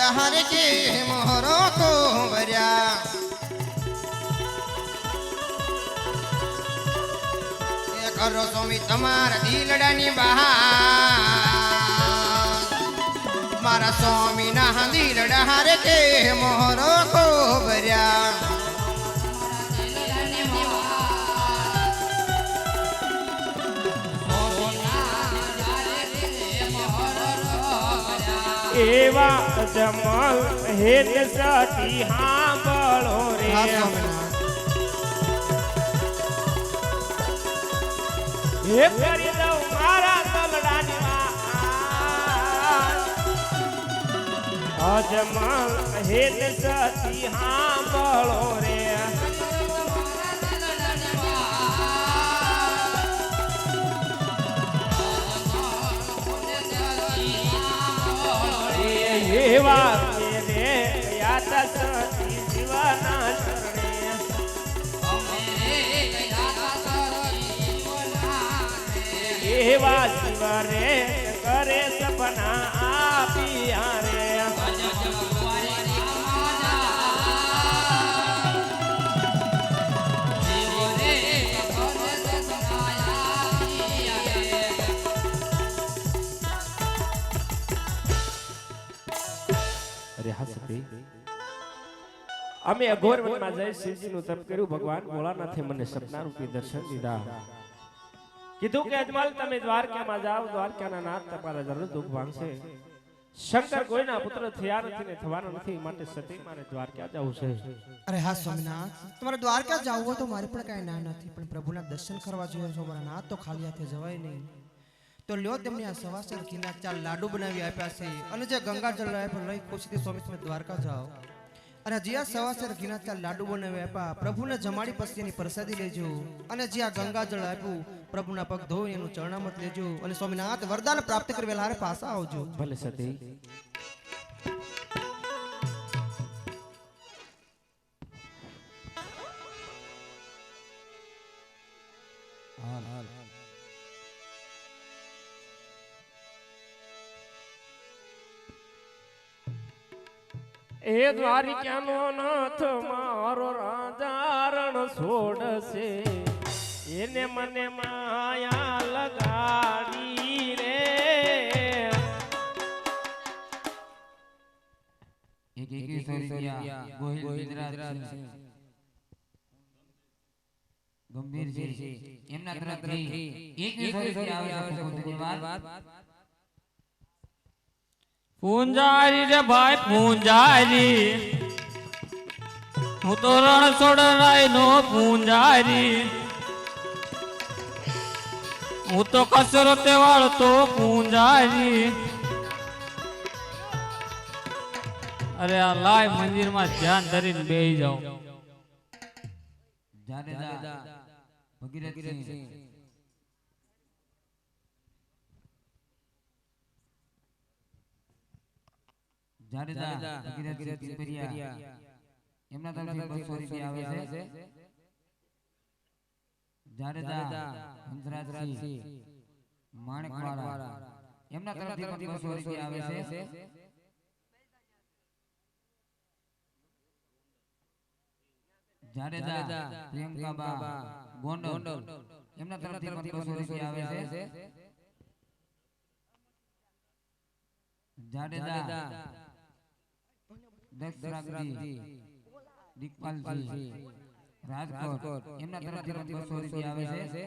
ડહાર કે મોહરો તો ભર્યા કરો સ્વામી તમારા દીલડાની બહાર મારા સ્વામી ના દિલડા હારે કે મોહરો કો ભર્યા એવા જમલ હેત સતી હાંભળો રે. હે કરી દઉં મારા તલડાની અજમલ હેત સતી હાંભળો રે. એવા રે યાત સતી જીવના ચરણે એવા શિવ રે કરે સપના આપિયા રે અમે અઘોર વનમાં જઈ શિવજીનું તપ કર્યું. ભગવાન ભોળાનાથે મને સપના રૂપી દર્શન દીધા. કીધું કે, અજમલ, તમે દ્વારકામાં જાઓ. દ્વારકાના નાથ તમારા જરૂર દુઃખ ભાંગશે. શંકર કોઈના પુત્ર થયા નથી ને થવાના નથી માટે સતી મારે દ્વારકા જવું છે. અરે હા, સ્વામિનાથ. તમારે દ્વારકા જવું હોય તો મારે પણ કાંઈ ના નથી, પણ પ્રભુના દર્શન કરવા જોઈએ છો મારા નાથ તો ખાલી હાથે જવાય નહીં. તો લ્યો તેમને આ સવાસર ઘીના ચાર લાડુ બનાવી આપ્યા છે. અને જે ગંગાજળ પણ લઈ ખુશીથી સ્વામી, તમે દ્વારકા જાઓ. અને જ્યાં સવાસર ઘીના ચાર લાડુ બનાવી આપ્યા પ્રભુને જમાડી પછી એની પ્રસાદી લેજો. અને જ્યાં ગંગાજળ આપ્યું, પ્રભુના પગ ધોઈ એનું ચરણામત લેજો. અને સ્વામિનાથ વરદાન પ્રાપ્ત કરી વહેલા હારે પાછા આવજો. ભલે સતી. એ દ્વારિકાનો નાથ મારો રાજારણ છોડશે એને મને માયા લગાડી રે એક એકવીસો રૂપિયા ગોહિલ ગુજરાત છે. ગંભીર છે એમના તરફથી એકવીસો રૂપિયા આવે છે ખૂબ ધન્યવાદ પૂંજારી રે ભાઈ, પૂંજારી. હું તો રણ છોડરાય નો પૂંજારી. હું તો કસરતે વાળતો પૂંજારી. અરે આ લાય મંદિરમાં ધ્યાન ધરીને બેહી જાઓ. જાડેજા જાડેજા ભગીરથસિંહ પીપરિયા એમના તરફથી બસો રૂપિયા આવે છે. જાડેજા હંસરાજસિંહ માણેકવાળા એમના તરફથી પણ બસો રૂપિયા આવે છે. જાડેજા પ્રિયંકાબા ગોંડલ. એમના તરફથી પણ બસો રૂપિયા આવે છે. જાડેજા દક્ષરાગજી દીકપાલજી રાજકોટ એમના તરફથી આવે છે.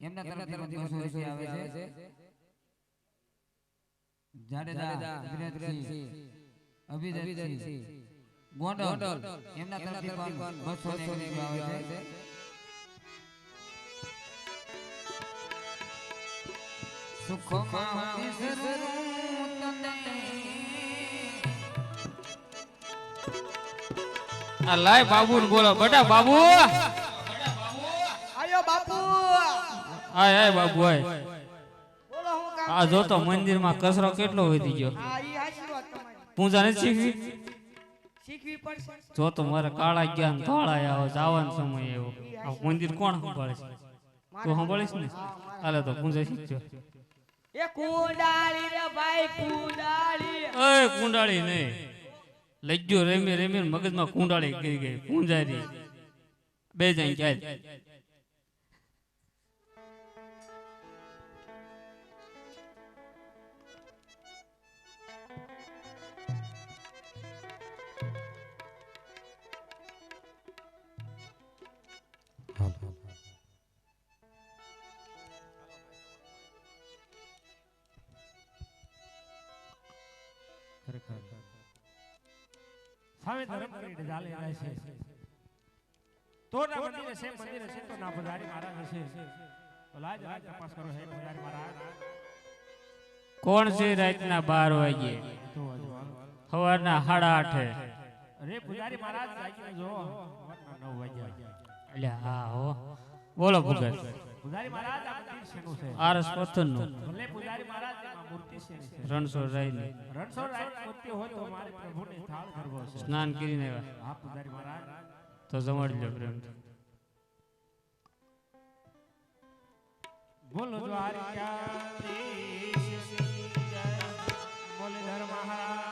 એમના તરફથી બસો રૂપિયા આવે છે. જાડેજા વિરાટસિંહ અભિજીતસિંહ ગોંડલ એમના તરફથી પણ બસો રૂપિયા આવે છે. સુખમાં વિસરું તને લાય બાબુ બોલો. બેટા બાબુ! આય આય બાબુ આય બોલો હું કામ આ જો તો મંદિરમાં કચરો કેટલો વધી ગયો. હા ઈ આશીર્વાદ તમારી. પૂજા નથી શીખવી? શીખવી પડશે. જો તો મારે કાળા ગયા ને ધોળા આવે જવાનો સમય એવો આ મંદિર કોણ સંભાળે છે? તું સંભાળીશ ને? હાલે તો પૂજા શીખજો. એ કુંડાળી રે ભાઈ કુંડાળી અય કુંડાળી નહીં. ગયો રેમી રેમી મગજમાં કુંડાળી ગઈ ગઈ. પૂંજારી. બે જાય. ક્યાં સામે ધર્મ કરીને ચાલે જાય છે. તો ના મંદિરે છે મંદિરે છે તો ના પૂજારી મહારાજ છે. તો લાજ લાજ તપાસ કરો હે પૂજારી મહારાજ. કોણ છે રાતના બાર વાગે તો અજવાળો. સવારના સાડા આઠે. અરે પૂજારી મહારાજ જાગીને જો. વાગ્યા. એટલે હા હો. બોલો ભગત. પૂજારી મહારાજ આ મંદિર શેનું છે? આરસ પથ્થરનું ભલે પૂજારી મહારાજ એમાં મૂર્તિ શેની છે? રણછોડ રાયની. રણછોડ રાયની મૂર્તિ હોય તો મારે પ્રભુને થાળ ધરવો છે. સ્નાન કરીને આવ્યા. હા પૂજારી મહારાજ. તો જમાડી લો બોલો દ્વારિકાધીશ. બોલે મુરલીધર મહારાજ.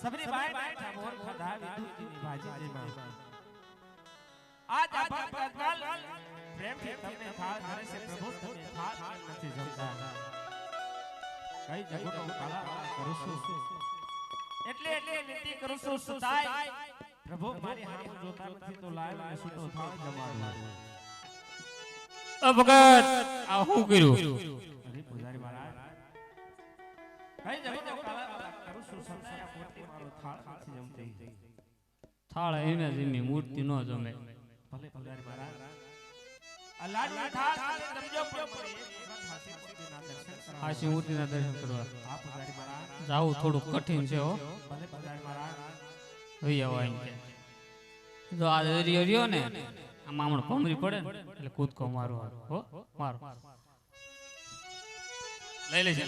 सबरी बाय बैठा मोर खदा विद्युत की निभाजी जय माँ आज आप कल प्रेम થી તમને થાળ ધરે છે પ્રભુ તમને થાળ નથી જમતા કઈ જગતો કાલા કરું છું એટલે એટલે વિનંતી કરું છું સદાય પ્રભુ મારી હામું જોતા નથી તો લાલ અને સૂતો થાળ જમાડવા અભગત આ હું કર્યું અરે પુજારી મહારાજ કઈ જગતો કાલા થાળ એને જ એમની મૂર્તિ ન જમે ભલે મૂર્તિના દર્શન કરાવો. જાવું થોડું કઠિન છે હો જો આ દરિયો રહ્યો ને આમાં હમણાં ભમરી પડે એટલે કૂદકો મારો હો મારો લઈ લેજે